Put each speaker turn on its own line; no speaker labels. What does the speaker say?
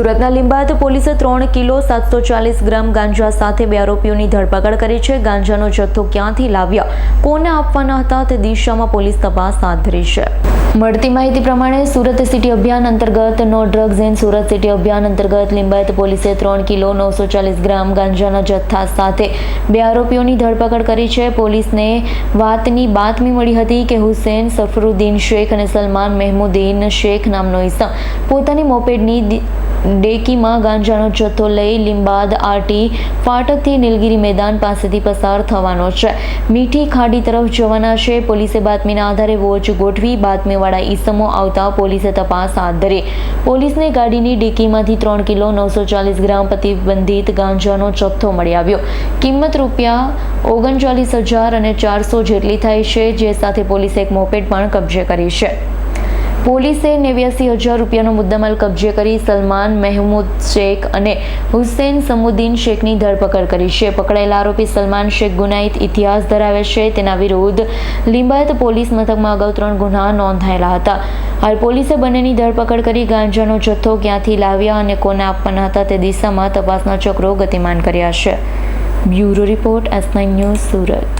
સુરતના લીંબાયત પોલીસે ત્રણ કિલો સાતસો ચાલીસ ગ્રામ ગાંજા સાથે બે આરોપીઓની ધરપકડ કરી છે. ગાંજાનો જથ્થો ક્યાંથી લાવ્યા, કોને આપવાના હતા તે દિશામાં પોલીસ તપાસ હાથ ધરી છે. મળતી માહિતી પ્રમાણે સુરત સિટી અભિયાન અંતર્ગત no drugs in Surat city અભિયાન અંતર્ગત લિંબાયત પોલીસે ત્રણ કિલો નવસો ચાલીસ ગ્રામ ગાંજાના જથ્થા સાથે બે આરોપીઓની ધરપકડ કરી છે. પોલીસને વાતની બાતમી મળી હતી કે હુસેન સફરુદ્દીન શેખ અને સલમાન મહેમુદ્દીન શેખ નામનો ઈસમ પોતાની મોપેડની ડેકીમાં ગાંજાનો જથ્થો લઈ લીંબાદ આરટી ફાટકથી નીલગિરી મેદાન પાસેથી પસાર થવાનો છે. મીઠી ખાડી તરફ જવાના છે. પોલીસે બાતમીના આધારે વોચ ગોઠવી બાતમીવાળા ઈસમો આવતા પોલીસે તપાસ હાથ ધરી. પોલીસને ગાડીની ડેકીમાંથી ત્રણ કિલો નવસો ચાલીસ ગ્રામ પ્રતિબંધિત ગાંજાનો જથ્થો મળી આવ્યો. કિંમત રૂપિયા ઓગણચાલીસ હજાર અને ચારસો જેટલી થાય છે, જે સાથે પોલીસે એક મોપેડ પણ કબજે કરી છે. પોલીસે નેવ્યાસી હજાર રૂપિયાનો મુદ્દામાલ કબજે કરી સલમાન, મહેમૂદ શેખ અને હુસેન સમુદ્દીન શેખની ધરપકડ કરી છે. પકડાયેલા આરોપી સલમાન શેખ ગુનાહિત ઇતિહાસ ધરાવે છે. તેના વિરુદ્ધ લિંબાયત પોલીસ મથકમાં અગાઉ ત્રણ ગુના નોંધાયેલા હતા. હાલ પોલીસે બંનેની ધરપકડ કરી ગાંજાનો જથ્થો ક્યાંથી લાવ્યા અને કોને આપવાના હતા તે દિશામાં તપાસના ચક્રો ગતિમાન કર્યા છે. Bureau report S news Surat.